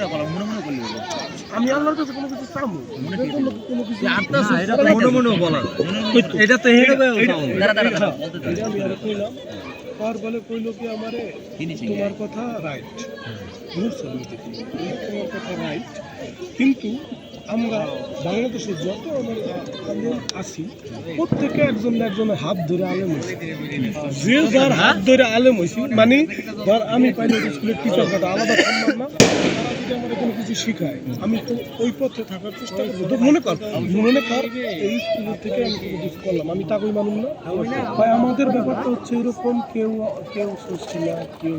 করে বলা মনে মনে করলে আমি আল্লাহর কাছে কোনো কিছু চাবো এটার কোনো কিছু আটটাশো, এটা মনে মনেও বলা যায়। মনে মনে বলা। এটা তো হেঁটে দাঁড়া, দাঁড়া, দাঁড়া, বলতে দাও। এটা আমি আরও কইলাম। আর বলে কইলো কি আমারে? তোমার কথা রাইট তোমার কথা রাইট কিন্তু আমরা বাংলাদেশে যত আমরা আলেম আছি প্রত্যেকে একজন একজনের হাত ধরে আলেম হয়েছে। যে যার হাত ধরে আলেম হয়েছি মানে ধর আমি প্রাইমারি স্কুলের টিচার কথা আলাদা না। যদি আমার কোনো কিছু শিখায় আমি তো ওই পথে থাকার চেষ্টা করব। মনে কর মনে কর, এই স্কুলের থেকে আমি কোনো কিছু করলাম। আমি তাকেই মানুষ না। ভাই, আমাদের ব্যাপারটা হচ্ছে এরকম, কেউ কেউ ষষ্ঠী না, কেউ।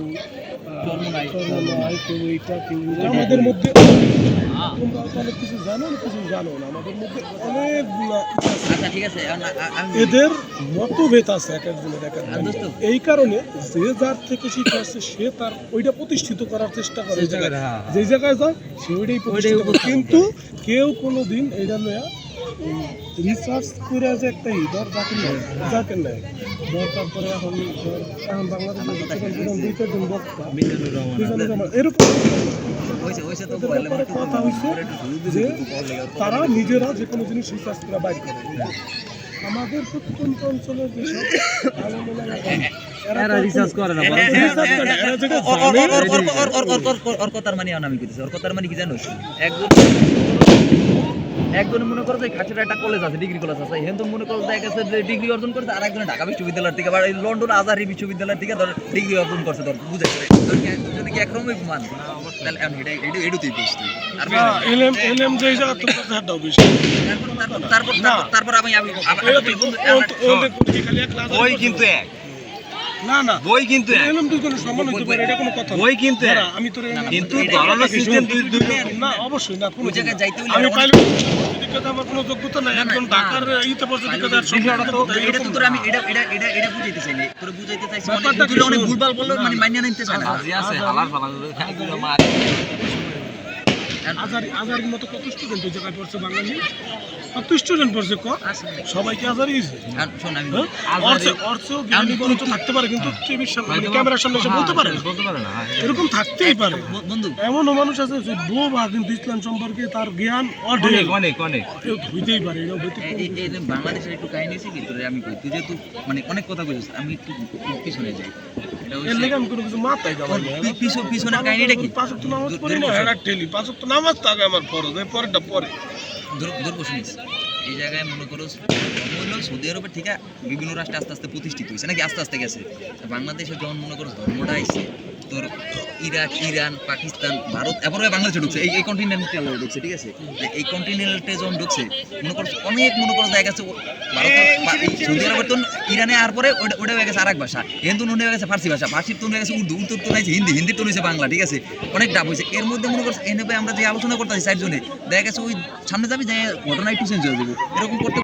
কেউ এইটা, কেউ আমাদের মধ্যে তোমরা অনেক কিছু জানো, অনেক কিছু জানো না। আমাদের মধ্যে অনেকগুলা এদের মতভেদ আছে এক একজনের এক এই কারণে যে যার থেকে শিখে আসছে সে তার ওইটা প্রতিষ্ঠিত করার চেষ্টা করে হ্যাঁ, হ্যাঁ। যে জায়গায় যায় সে ওইটাই প্রতিষ্ঠিত কিন্তু কেউ কোনো দিন এইটা লয়া রিসার্চ করে যে একটা ই ধর যাকে নেয় নেয়। তারপরে এখন বাংলাদেশের এরকম কথা হইছে যে তারা নিজেরা যে কোনো জিনিস রিসার্চ করে বাইর করে আমাদের প্রত্যন্ত অঞ্চলের যেসব এরা রিসার্চ করে না ওর- কথার মানে অনামি আমি কইতেছি ওর কথার মানে কি জানো একজন একজন মনে করো যে খাটের একটা কলেজ আছে ডিগ্রি কলেজ আছে হেন তো মনে করো দেখা গেছে যে ডিগ্রি অর্জন করছে আর একজন ঢাকা বিশ্ববিদ্যালয় থেকে বা লন্ডন আজারি বিশ্ববিদ্যালয় থেকে ধর ডিগ্রি অর্জন করছে ধর বুঝাইছে ধর কি একরকমই মান তাহলে এখন এটা এটা এটুতেই বুঝতে আর এলএম এলএম যে জায়গা তোমরা ধারটাও বেশি তারপর তারপর তারপর- আমি আমি আবার- এটা তো আমি বন্ধু- ও- ও- ওদের কোটি খালি এক লাখ বই কিন্তু এক না না। বই কিন্তু এক। দুজনের সমান হতে পারে এটা কোনো কথা না। বই কিন্তু আমি না, কিন্তু এটা- সিস্টেম দুই দুই না অবশ্যই না কোনো জায়গায় যাইতে হইলে আমি পাইলে আমার কোনো যোগ্যতা নাই। একজন ঢাকার ইতে পড়ছে তো- এটা তো তোর আমি এটা এটা এটা এটা বুঝাইতে চাই না। তোর বুঝাইতে চাইছি অনেক ব্যাপারটা কি তুই অনেক ভুলভাল বলল মানে মাইনা নিতে চায় না। আছে হালার ফালার খাই দিল মা আজারি আজারির মতো কত স্টুডেন্ট ওই জায়গায় পড়ছে বাঙালি কত স্টুডেন্ট পড়ছে ক? সবাই হয়েছে? হ্যাঁ? তো থাকতে পারে কিন্তু টিভির সামনে ক্যামেরার সামনে এসে বলতে পারে। না। বলতে পারে না হ্যাঁ, এটা- এরকম থাকতেই পারে। বন্ধু এমনও মানুষ আছে যে বোবা কিন্তু ইসলাম সম্পর্কে তার জ্ঞান অনেক অনেক অনেক। হইতেই পারে বাংলাদেশের একটু কাহিনী আছে কি তোর আমি তুই যেহেতু মানে অনেক কথা কইছিস আমি একটু পিছনে যাই। এর লেগে আমি কোনো কিছু মাথায় যাব তোর পি- পিছু- পিছনের কাহিনীটা কি পাঁচ তো নামাজ পড়ি না দূর বসে। হেডার তো নামাজ তো আমার ফরজ এই পরেরটা পরে। এই জায়গায় মনে করো ধর্ম সৌদি আরবের থেকে বিভিন্ন রাষ্ট্রে আস্তে আস্তে প্রতিষ্ঠিত হয়েছে নাকি আস্তে আস্তে গেছে? বাংলাদেশে যখন মনে করো ধর্মটা আইছে তোর ইরাক ইরান পাকিস্তান ভারত এরপরে বাংলাদেশে ঢুকছে এই এই কন্টিনেন্টে ঢুকছে ঠিক আছে? এই কন্টিনেন্টে যখন ঢুকছে মনে করো অনেক মনে করো জায়গা আছে ভারত সৌদি আরবের তো ইরানে আর পরে ওটা ওটা হয়ে গেছে আরেক ভাষা হিন্দু নুন হয়ে গেছে ফার্সি ভাষা ফার্সির তো হয়ে গেছে উর্দু উর্দুর তো হয়েছে হিন্দি হিন্দির তো হয়েছে বাংলা ঠিক আছে? অনেক ডাব হয়েছে। এর মধ্যে মনে করছে এনে আমরা যে আলোচনা করতেছি চারজনে দেখা গেছে ওই সামনে যাবি যে ঘটনা একটু চেঞ্জ হয়ে যাবে। এরকম করতে